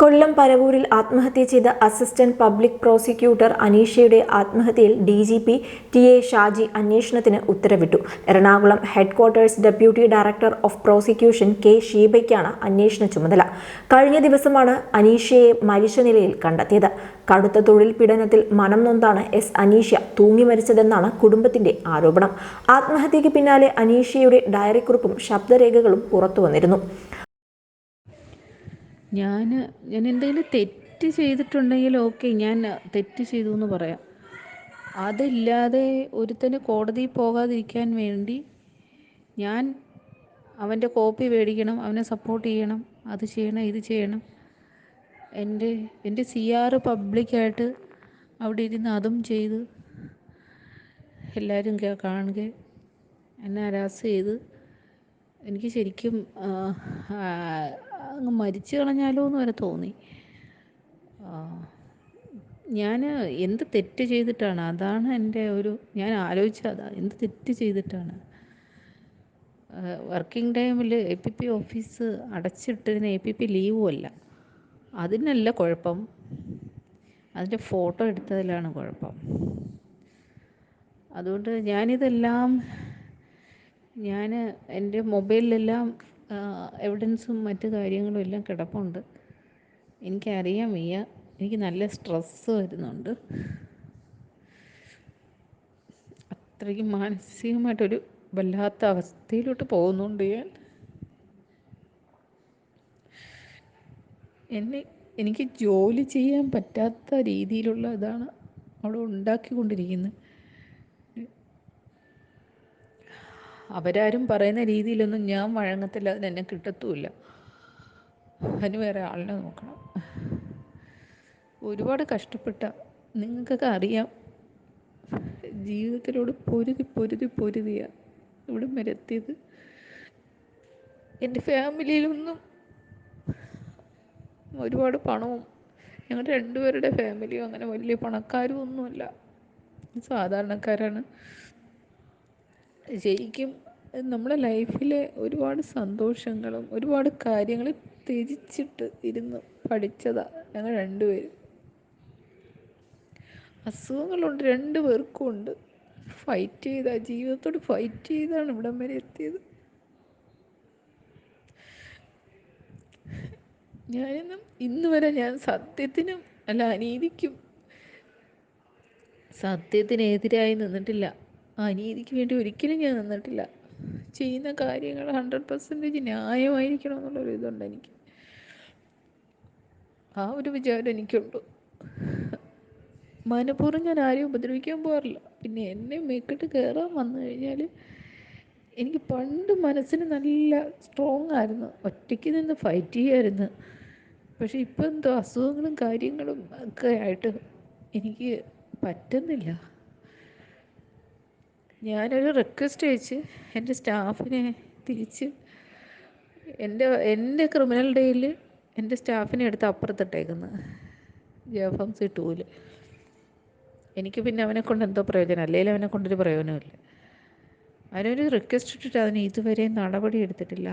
കൊല്ലം പരവൂരിൽ ആത്മഹത്യ ചെയ്ത അസിസ്റ്റന്റ് പബ്ലിക് പ്രോസിക്യൂട്ടർ അനീഷയുടെ ആത്മഹത്യയിൽ D G P T A Shaji അന്വേഷണത്തിന് ഉത്തരവിട്ടു. Ernakulam headquarters deputy director of prosecution K ഷീബയ്ക്കാണ് അന്വേഷണ ചുമതല. കഴിഞ്ഞ ദിവസമാണ് അനീഷയെ മരിച്ച നിലയിൽ കണ്ടെത്തിയത്. കടുത്ത തൊഴിൽ പീഡനത്തിൽ മനം നൊന്താണ് എസ് അനീഷ തൂങ്ങി മരിച്ചതെന്നാണ് കുടുംബത്തിന്റെ ആരോപണം. ആത്മഹത്യയ്ക്ക് പിന്നാലെ അനീഷയുടെ ഡയറിക്കുറിപ്പും ശബ്ദരേഖകളും പുറത്തു വന്നിരുന്നു ഞാൻ ഞാൻ എന്തെങ്കിലും തെറ്റ് ചെയ്തിട്ടുണ്ടെങ്കിൽ ഓക്കെ ഞാൻ തെറ്റ് ചെയ്തു എന്ന് പറയാം. അതില്ലാതെ ഒരുത്തന് കോടതിയിൽ പോകാതിരിക്കാൻ വേണ്ടി ഞാൻ അവന്റെ കോപ്പി മേടിക്കണം അവനെ സപ്പോർട്ട് ചെയ്യണം അത് ചെയ്യണം ഇത് ചെയ്യണം. എന്റെ എന്റെ സി ആർ പബ്ലിക്കായിട്ട് അവിടെ ഇരുന്ന് അതും ചെയ്ത് എല്ലാവരും കാണുക എന്നെ ഹരാസ് ചെയ്ത് എനിക്ക് ശരിക്കും അങ്ങ് മരിച്ചു കളഞ്ഞാലോ എന്ന് വരെ തോന്നി. ഞാൻ എന്ത് തെറ്റ് ചെയ്തിട്ടാണ്? അതാണ് എന്റെ ഒരു ഞാൻ ആലോചിച്ചത് എന്ത് തെറ്റ് ചെയ്തിട്ടാണ്? വർക്കിംഗ് ടൈമിൽ എ പി പി ഓഫീസ് അടച്ചിട്ടിരുന്ന എ പി പി ലീവും അല്ല. അതിനല്ല കുഴപ്പം. അതിന്റെ ഫോട്ടോ എടുത്തതിലാണ് കുഴപ്പം. അതുകൊണ്ട് ഞാനിതെല്ലാം ഞാൻ എന്റെ മൊബൈലിലെല്ലാം എവിഡൻസും മറ്റു കാര്യങ്ങളും എല്ലാം കിടപ്പുണ്ട്. എനിക്കറിയാൻ വയ്യ. എനിക്ക് നല്ല സ്ട്രെസ്സ് വരുന്നുണ്ട്. അത്രയ്ക്ക് മാനസികമായിട്ടൊരു വല്ലാത്ത അവസ്ഥയിലോട്ട് പോകുന്നുണ്ട് ഞാൻ. എന്നെ എനിക്ക് ജോലി ചെയ്യാൻ പറ്റാത്ത രീതിയിലുള്ള ഇതാണ് അവിടെ ഉണ്ടാക്കിക്കൊണ്ടിരിക്കുന്നത് അവരാരും പറയുന്ന രീതിയിലൊന്നും ഞാൻ വഴങ്ങത്തില്ല അതിനെന്നെ കിട്ടത്തുമില്ല. അതിന് വേറെ ആളിനെ നോക്കണം. ഒരുപാട് കഷ്ടപ്പെട്ട നിങ്ങൾക്കൊക്കെ അറിയാം ജീവിതത്തിലോട് പൊരുതി പൊരുതി പൊരുതിയ ഇവിടം വരെ എന്റെ ഫാമിലിയിലൊന്നും ഒരുപാട് പണവും ഞങ്ങളുടെ രണ്ടുപേരുടെ ഫാമിലിയും അങ്ങനെ വലിയ പണക്കാരും ഒന്നുമല്ല. സാധാരണക്കാരാണ്. ശരിക്കും നമ്മുടെ ലൈഫിലെ ഒരുപാട് സന്തോഷങ്ങളും ഒരുപാട് കാര്യങ്ങൾ ത്യജിച്ചിട്ട് ഇരുന്ന് പഠിച്ചതാണ് ഞങ്ങൾ രണ്ടുപേരും. അസുഖങ്ങളുണ്ട് രണ്ടു പേർക്കും ഉണ്ട്. ഫൈറ്റ് ചെയ്ത ജീവിതത്തോട് ഫൈറ്റ് ചെയ്താണ് ഇവിടം വരെ എത്തിയത്. ഞാനിന്നും ഇന്ന് വരെ ഞാൻ സത്യത്തിനും അല്ല അനീതിക്കും സത്യത്തിനെതിരായി നിന്നിട്ടില്ല. അനീതിക്ക് വേണ്ടി ഒരിക്കലും ഞാൻ നിന്നിട്ടില്ല. ചെയ്യുന്ന കാര്യങ്ങൾ ഹൺഡ്രഡ് പെർസെന്റേജ് ന്യായമായിരിക്കണം എന്നുള്ളൊരു ഇതുണ്ട് എനിക്ക്. ആ ഒരു വിചാരം എനിക്കുണ്ട്. മനഃപൂർവം ഞാൻ ആരെയും ഉപദ്രവിക്കാൻ പോകാറില്ല. പിന്നെ എന്നെ മേക്കിട്ട് കയറാൻ വന്നു കഴിഞ്ഞാൽ എനിക്ക് പണ്ട് മനസ്സിന് നല്ല സ്ട്രോങ് ആയിരുന്നു. ഒറ്റയ്ക്ക് നിന്ന് ഫൈറ്റ് ചെയ്യായിരുന്നു. പക്ഷെ ഇപ്പം എന്തോ അസുഖങ്ങളും കാര്യങ്ങളും ഒക്കെ ആയിട്ട് എനിക്ക് പറ്റുന്നില്ല. ഞാനൊരു റിക്വസ്റ്റ് അയച്ച് എന്റെ സ്റ്റാഫിനെ തിരിച്ച് എന്റെ എന്റെ ക്രിമിനൽ ഡേയിൽ എന്റെ സ്റ്റാഫിനെ എടുത്ത് അപ്പുറത്തിട്ടേക്കുന്നു. ജഫംസി ടൂവിൽ എനിക്ക് പിന്നെ അവനെ കൊണ്ട് എന്തോ പ്രയോജനം അല്ലെങ്കിൽ അവനെ കൊണ്ടൊരു പ്രയോജനമില്ല. അവനൊരു റിക്വസ്റ്റ് ഇട്ടിട്ട് അതിന് ഇതുവരെ നടപടി എടുത്തിട്ടില്ല.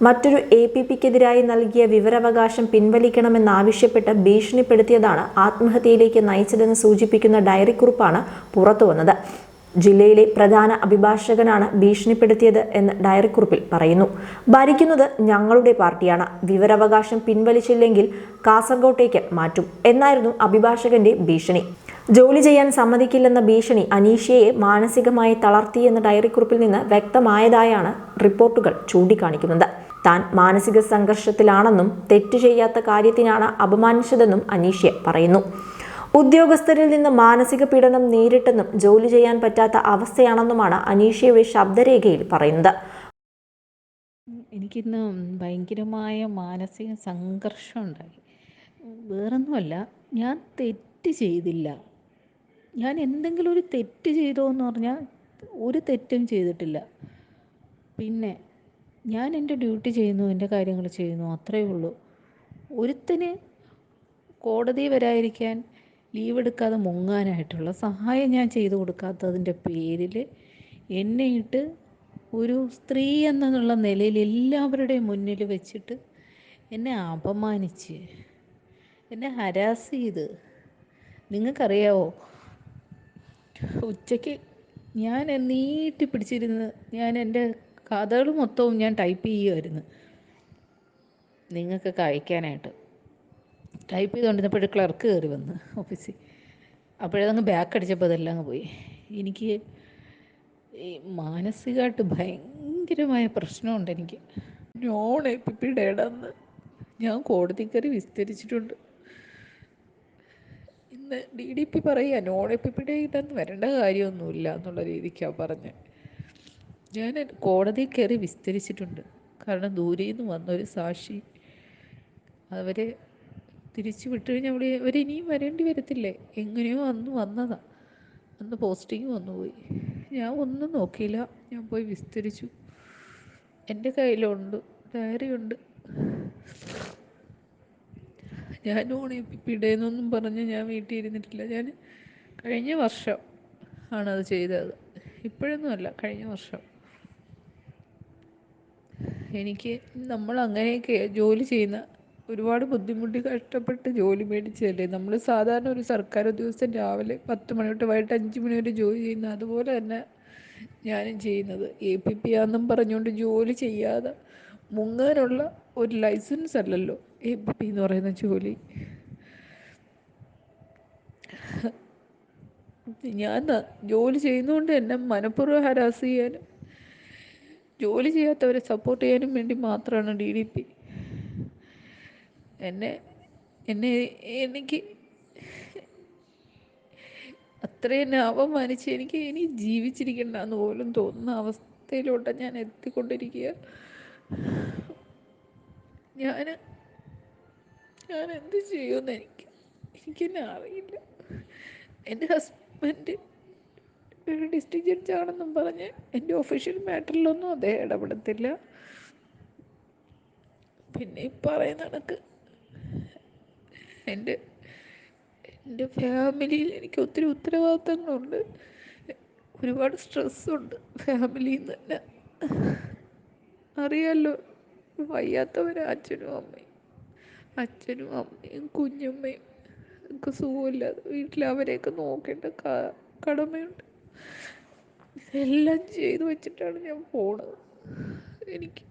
മറ്റൊരു എ പി പിക്കെതിരായി നൽകിയ വിവരാവകാശം പിൻവലിക്കണമെന്നാവശ്യപ്പെട്ട് ഭീഷണിപ്പെടുത്തിയതാണ് ആത്മഹത്യയിലേക്ക് നയിച്ചതെന്ന് സൂചിപ്പിക്കുന്ന ഡയറി കുറിപ്പാണ് പുറത്തുവന്നത് ജില്ലയിലെ പ്രധാന അഭിഭാഷകനാണ് ഭീഷണിപ്പെടുത്തിയത് എന്ന് ഡയറിക്കുറിപ്പിൽ പറയുന്നു. ഭരിക്കുന്നത് ഞങ്ങളുടെ പാർട്ടിയാണ്. വിവരാവകാശം പിൻവലിച്ചില്ലെങ്കിൽ കാസർഗോട്ടേക്ക് മാറ്റും എന്നായിരുന്നു അഭിഭാഷകന്റെ ഭീഷണി. ജോലി ചെയ്യാൻ സമ്മതിക്കില്ലെന്ന ഭീഷണി അനീഷയെ മാനസികമായി തളർത്തിയെന്ന ഡയറിക്കുറിപ്പിൽ നിന്ന് വ്യക്തമായതായാണ് റിപ്പോർട്ടുകൾ ചൂണ്ടിക്കാണിക്കുന്നത്. താൻ മാനസിക സംഘർഷത്തിലാണെന്നും തെറ്റ് ചെയ്യാത്ത കാര്യത്തിനാണ് അപമാനിച്ചതെന്നും അനീഷ്യ പറയുന്നു. ഉദ്യോഗസ്ഥരിൽ നിന്ന് മാനസിക പീഡനം നേരിട്ടെന്നും ജോലി ചെയ്യാൻ പറ്റാത്ത അവസ്ഥയാണെന്നുമാണ് അനീഷയുടെ ശബ്ദരേഖയിൽ പറയുന്നത്. എനിക്കിന്ന് ഭയങ്കരമായ മാനസിക സംഘർഷം ഉണ്ടായി. വേറൊന്നുമല്ല ഞാൻ തെറ്റ് ചെയ്തില്ല. ഞാൻ എന്തെങ്കിലും ഒരു തെറ്റ് ചെയ്തോ എന്ന് പറഞ്ഞാൽ ഒരു തെറ്റും ചെയ്തിട്ടില്ല. പിന്നെ ഞാൻ എന്റെ ഡ്യൂട്ടി ചെയ്യുന്നു എന്റെ കാര്യങ്ങൾ ചെയ്യുന്നു അത്രയേ ഉള്ളൂ. ഒരുത്തന് കോടതി വരായിരിക്കാൻ ലീവ് എടുക്കാതെ മുങ്ങാനായിട്ടുള്ള സഹായം ഞാൻ ചെയ്തു കൊടുക്കാത്തതിന്റെ പേരിൽ എന്നെയിട്ട് ഒരു സ്ത്രീ എന്നുള്ള നിലയിൽ എല്ലാവരുടെയും മുന്നിൽ വെച്ചിട്ട് എന്നെ അപമാനിച്ച് എന്നെ ഹരാസ് ചെയ്ത്. നിങ്ങൾക്കറിയാവോ? ഉച്ചയ്ക്ക് ഞാൻ നീട്ടി പിടിച്ചിരുന്ന് ഞാൻ എന്റെ കഥകൾ മൊത്തവും ഞാൻ ടൈപ്പ് ചെയ്യുമായിരുന്നു നിങ്ങൾക്കൊക്കെ അയക്കാനായിട്ട്. ടൈപ്പ് ചെയ്തുകൊണ്ടിരുന്നപ്പോഴും ക്ലർക്ക് കയറി വന്ന് ഓഫീസിൽ അപ്പോഴതങ്ങ് ബാക്ക് അടിച്ചപ്പോൾ അതെല്ലാം അങ്ങ് പോയി. എനിക്ക് ഈ മാനസികമായിട്ട് ഭയങ്കരമായ പ്രശ്നമുണ്ട് എനിക്ക്. നോൺ എ പി പി ഇടന്ന്. ഞാൻ കോടതി കയറി വിസ്തരിച്ചിട്ടുണ്ട്. ഇന്ന് ഡി ഡി പി പറയുക നോൺ എ പി എപ്പിപ്പിയുടെ ഇടന്ന് വരേണ്ട കാര്യമൊന്നുമില്ല എന്നുള്ള രീതിക്കാണ് പറഞ്ഞത്. ഞാൻ കോടതി കയറി വിസ്തരിച്ചിട്ടുണ്ട്. കാരണം ദൂരെ നിന്ന് വന്നൊരു സാക്ഷി അവരെ തിരിച്ചു വിട്ടു കഴിഞ്ഞാൽ അവിടെ അവരിനിയും വരേണ്ടി വരത്തില്ലേ? എങ്ങനെയോ അന്ന് വന്നതാ. അന്ന് പോസ്റ്റിംഗ് വന്നുപോയി. ഞാൻ ഒന്നും നോക്കിയില്ല. ഞാൻ പോയി വിസ്തരിച്ചു. എന്റെ കയ്യിലുണ്ട്. ഡയറി ഉണ്ട് ഞാൻ ഓണിപ്പിടേന്നൊന്നും പറഞ്ഞ് ഞാൻ വീട്ടിൽ ഇരുന്നിട്ടില്ല ഞാൻ കഴിഞ്ഞ വർഷം ആണത് ചെയ്തത്. ഇപ്പോഴൊന്നുമല്ല കഴിഞ്ഞ വർഷം. എനിക്ക് നമ്മൾ അങ്ങനെയൊക്കെ ജോലി ചെയ്യുന്ന ഒരുപാട് ബുദ്ധിമുട്ടി കഷ്ടപ്പെട്ട് ജോലി മേടിച്ചതല്ലേ? നമ്മൾ സാധാരണ ഒരു സർക്കാർ ഉദ്യോഗസ്ഥൻ രാവിലെ പത്ത് മണി തൊട്ട് വൈകിട്ട് അഞ്ച് മണി വരെ ജോലി ചെയ്യുന്ന അതുപോലെ തന്നെ ഞാനും ചെയ്യുന്നത്. എ പി പി ആണെന്നും പറഞ്ഞുകൊണ്ട് ജോലി ചെയ്യാതെ മുങ്ങാനുള്ള ഒരു ലൈസൻസ് അല്ലല്ലോ എ പി പി എന്ന് പറയുന്ന ജോലി. ഞാൻ ജോലി ചെയ്യുന്നതുകൊണ്ട് എന്നെ മനഃപൂർവം ഹരാസ് ചെയ്യാനും ജോലി ചെയ്യാത്തവരെ സപ്പോർട്ട് ചെയ്യാനും വേണ്ടി മാത്രമാണ് ഡി ഡി പി എന്നെ എന്നെ എനിക്ക് അത്രയും എന്നെ അപമാനിച്ച് എനിക്ക് ഇനി ജീവിച്ചിരിക്കണ്ട എന്ന് പോലും തോന്നുന്ന അവസ്ഥയിലോട്ടാണ് ഞാൻ എത്തിക്കൊണ്ടിരിക്കുക. ഞാൻ ഞാൻ എന്ത് ചെയ്യുമെന്ന് എനിക്ക് എനിക്കെന്നെ അറിയില്ല. എന്റെ ഹസ്ബൻഡ് ഒരു ഡിസ്ട്രിക്ട് ജഡ്ജാണെന്നും പറഞ്ഞ് എന്റെ ഒഫീഷ്യൽ മാറ്ററിലൊന്നും അദ്ദേഹം ഇടപെടത്തില്ല. പിന്നെ ഈ പറയുന്ന കണക്ക് എന്റെ എന്റെ ഫാമിലിയിൽ എനിക്ക് ഒത്തിരി ഉത്തരവാദിത്തങ്ങളുണ്ട്. ഒരുപാട് സ്ട്രെസ്സുണ്ട് ഫാമിലിയിൽ നിന്ന് തന്നെ. അറിയാമല്ലോ വയ്യാത്തവരെ അച്ഛനും അമ്മയും അച്ഛനും അമ്മയും കുഞ്ഞമ്മയും ഒക്കെ സുഖമില്ലാതെ വീട്ടിൽ അവരെയൊക്കെ നോക്കേണ്ട കടമയുണ്ട്. ഇതെല്ലാം ചെയ്തു വെച്ചിട്ടാണ് ഞാൻ പോണത്. എനിക്ക്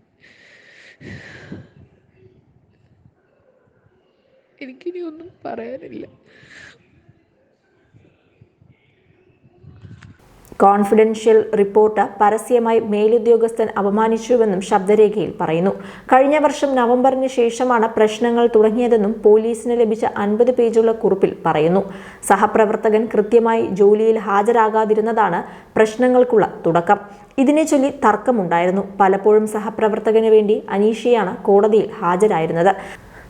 എനിക്കിനി ഒന്നും പറയാനില്ല. കോൺഫിഡൻഷ്യൽ റിപ്പോർട്ട് പരസ്യമായി മേലുദ്യോഗസ്ഥൻ അപമാനിച്ചുവെന്നും ശബ്ദരേഖയിൽ പറയുന്നു. കഴിഞ്ഞ വർഷം നവംബറിന് ശേഷമാണ് പ്രശ്നങ്ങൾ തുടങ്ങിയതെന്നും പോലീസിന് ലഭിച്ച അൻപത് പേജുള്ള കുറിപ്പിൽ പറയുന്നു. സഹപ്രവർത്തകൻ കൃത്യമായി ജോലിയിൽ ഹാജരാകാതിരുന്നതാണ് പ്രശ്നങ്ങൾക്കുള്ള തുടക്കം. ഇതിനെ ചൊല്ലി തർക്കമുണ്ടായിരുന്നു. പലപ്പോഴും സഹപ്രവർത്തകന് വേണ്ടി അനീഷയാണ് കോടതിയിൽ ഹാജരായിരുന്നത്.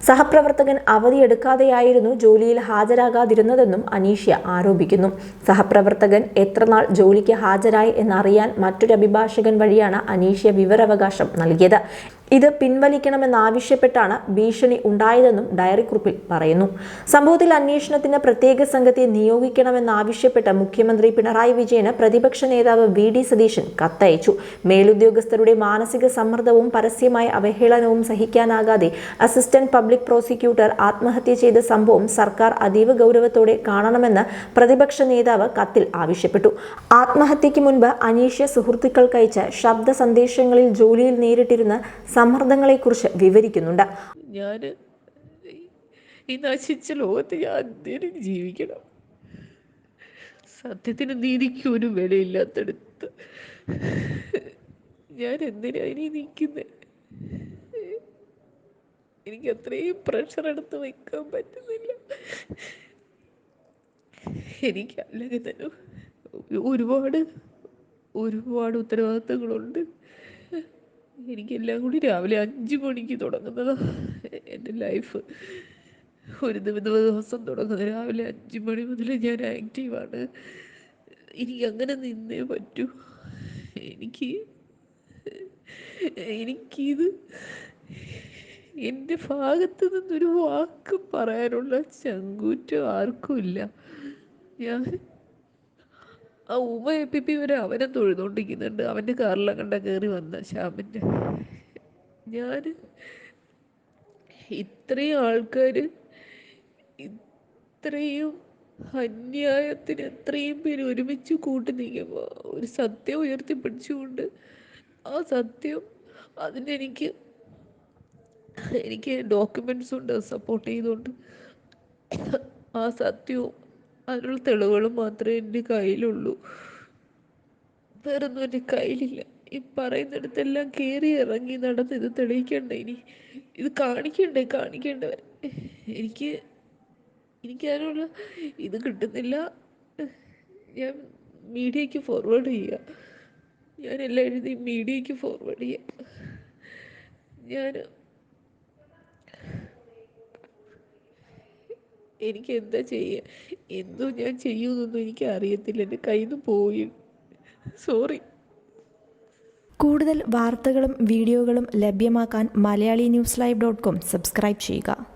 സഹപ്രവർത്തകൻ അവധിയെടുക്കാതെയായിരുന്നു ജോലിയിൽ ഹാജരാകാതിരുന്നതെന്നും അനീഷ്യ ആരോപിക്കുന്നു. സഹപ്രവർത്തകൻ എത്രനാൾ ജോലിക്ക് ഹാജരായി എന്നറിയാൻ മറ്റൊരു അഭിഭാഷകൻ വഴിയാണ് അനീഷ്യ വിവരാവകാശം നൽകിയത്. ഇത് പിൻവലിക്കണമെന്നാവശ്യപ്പെട്ടാണ് ഭീഷണി ഉണ്ടായതെന്നും ഡയറി കുറിപ്പിൽ പറയുന്നു. സംഭവത്തിൽ അന്വേഷണത്തിന് പ്രത്യേക സംഘത്തെ നിയോഗിക്കണമെന്നാവശ്യപ്പെട്ട് മുഖ്യമന്ത്രി പിണറായി വിജയന് പ്രതിപക്ഷ നേതാവ് വി ഡി സതീശൻ കത്തയച്ചു. മേലുദ്യോഗസ്ഥരുടെ മാനസിക സമ്മർദ്ദവും പരസ്യമായ അവഹേളനവും സഹിക്കാനാകാതെ അസിസ്റ്റന്റ് പബ്ലിക് പ്രോസിക്യൂട്ടർ ആത്മഹത്യ ചെയ്ത സംഭവം സർക്കാർ അതീവ ഗൗരവത്തോടെ കാണണമെന്ന് പ്രതിപക്ഷ നേതാവ് കത്തിൽ ആവശ്യപ്പെട്ടു. ആത്മഹത്യയ്ക്ക് മുൻപ് അനീഷ്യ സുഹൃത്തുക്കൾക്കയച്ച ശബ്ദ സന്ദേശങ്ങളിൽ ജോലിയിൽ നേരിട്ടിരുന്ന സമ്മർദ്ദങ്ങളെക്കുറിച്ച് വിവരിക്കുന്നുണ്ട്. ഞാൻ ഈ നശിച്ച ലോകത്ത് ഞാൻ ജീവിക്കണം. സത്യത്തിന് നീതിക്ക് ഒരു വിലയില്ലാത്തടുത്ത് ഞാൻ എന്തിനാ ഇനി നിൽക്കുന്നത് എനിക്ക് അത്രയും പ്രഷർ എടുത്ത് വെക്കാൻ പറ്റുന്നില്ല. എനിക്ക് അല്ലെങ്കിൽ തന്നെ ഒരുപാട് ഒരുപാട് ഉത്തരവാദിത്തങ്ങളുണ്ട്. എനിക്കെല്ലാം കൂടി രാവിലെ അഞ്ച് മണിക്ക് തുടങ്ങുന്നത്. എന്റെ ലൈഫ് ഒരു ദിവ- ദിവസം തുടങ്ങുന്നത് രാവിലെ അഞ്ച് മണി മുതൽ ഞാൻ ആക്റ്റീവാണ് എനിക്ക് അങ്ങനെ നിന്നേ പറ്റൂ. എനിക്ക് എനിക്കിത് എന്റെ ഭാഗത്ത് നിന്നൊരു വാക്ക് പറയാനുള്ള ചങ്കൂറ്റം ആർക്കും ഇല്ല. ഞാൻ ആ ഉമ എപ്പിപ്പി വരെ അവനെ തൊഴുതോണ്ടിരിക്കുന്നുണ്ട്. അവന്റെ കാറിലങ്ങണ്ട കയറി വന്ന ശ്യാമിന്റെ ഞാൻ ഇത്രയും ആൾക്കാർ ഇത്രയും അന്യായത്തിന് എത്രയും പേര് ഒരുമിച്ച് കൂട്ടി നിൽക്കുമ്പോൾ ഒരു സത്യം ഉയർത്തിപ്പിടിച്ചുകൊണ്ട് ആ സത്യം അതിനെനിക്ക് എനിക്ക് ഡോക്യുമെന്റ്സ് ഉണ്ട് സപ്പോർട്ട് ചെയ്തുകൊണ്ട് ആ സത്യവും അതിനുള്ള തെളിവുകൾ മാത്രമേ എന്റെ കയ്യിലുള്ളൂ. വേറൊന്നും എന്റെ കയ്യിലില്ല. ഈ പറയുന്നിടത്തെല്ലാം കയറി ഇറങ്ങി നടന്ന് ഇത് തെളിയിക്കണ്ടേ? ഇനി ഇത് കാണിക്കണ്ടേ? കാണിക്കേണ്ടവർ എനിക്ക് എനിക്ക് അതിനുള്ള ഇത് കിട്ടുന്നില്ല. ഞാൻ മീഡിയയ്ക്ക് ഫോർവേഡ് ചെയ്യുക ഞാൻ എല്ലാം എഴുതി മീഡിയയ്ക്ക് ഫോർവേഡ് ചെയ്യുക ഞാൻ എനിക്ക് എന്താ ചെയ്യുക എന്തോ ഞാൻ ചെയ്യുമെന്നൊന്നും എനിക്ക് അറിയത്തില്ല എന്റെ കയ്യിൽ നിന്ന് പോയി. സോറി കൂടുതൽ വാർത്തകളും വീഡിയോകളും ലഭ്യമാക്കാൻ Malayali news live dot com subscribe ചെയ്യുക.